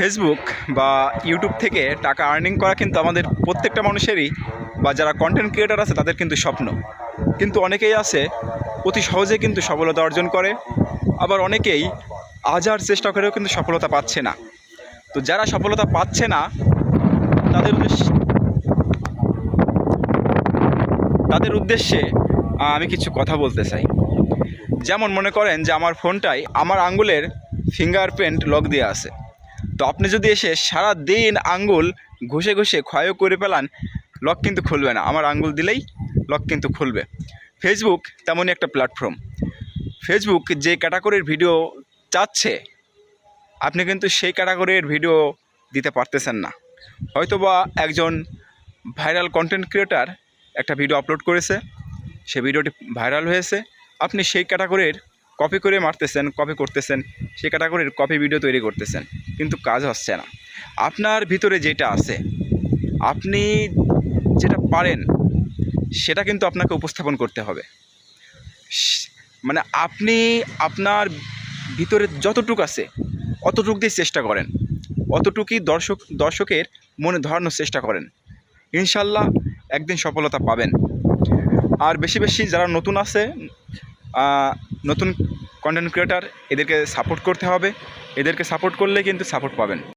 Facebook বা YouTube থেকে টাকা আর্নিং করা কিন্তু আমাদের প্রত্যেকটা মানুষেরই বা যারা কন্টেন্ট ক্রিয়েটার আছে তাদের কিন্তু স্বপ্ন। কিন্তু অনেকেই আছে, অতি সহজে কিন্তু সফলতা অর্জন করে, আবার অনেকেই হাজার চেষ্টা করেও কিন্তু সফলতা পাচ্ছে না। তো যারা সফলতা পাচ্ছে না, তাদের উদ্দেশ্যে তাদের উদ্দেশ্যে আমি কিছু কথা বলতে চাই। যেমন মনে করেন যে আমার ফোনটাই আমার আঙ্গুলের ফিঙ্গারপ্রিন্ট লক দিয়ে আছে। তো আপনি যদি এসে সারা দিন আঙ্গুল ঘষে ঘষে ক্ষয় করে ফেলান লক কিন্তু খুলবে না। আমার আঙ্গুল দিলেই লক কিন্তু খুলবে। ফেসবুক তেমনই একটা প্ল্যাটফর্ম ফেসবুক যে ক্যাটাগরির ভিডিও চাচ্ছে, আপনি কিন্তু সেই ক্যাটাগরির ভিডিও দিতে পারতেছেন না। হয়তোবা একজন ভাইরাল কন্টেন্ট ক্রিয়েটার একটা ভিডিও আপলোড করেছে, সে ভিডিওটি ভাইরাল হয়েছে, আপনি সেই ক্যাটাগরির কপি করে মারতেছেন কপি করতেছেন, সেই ক্যাটাগরির কপি ভিডিও তৈরি করতেছেন। কিন্তু কাজ হচ্ছে না। আপনার ভিতরে যেটা আছে, আপনি যেটা পারেন, সেটা কিন্তু আপনাকে উপস্থাপন করতে হবে। মানে আপনি আপনার ভিতরে যতটুক আছে, অতটুক দিয়ে চেষ্টা করেন। অতটুকুই দর্শক, দর্শকের মনে ধরানোর চেষ্টা করেন। ইনশাল্লাহ একদিন সফলতা পাবেন। আর বেশি বেশি যারা নতুন আছে নতুন কন্টেন্ট ক্রিয়েটার এদেরকে সাপোর্ট করতে হবে। এদেরকে সাপোর্ট করলে কিন্তু সাপোর্ট পাবেন।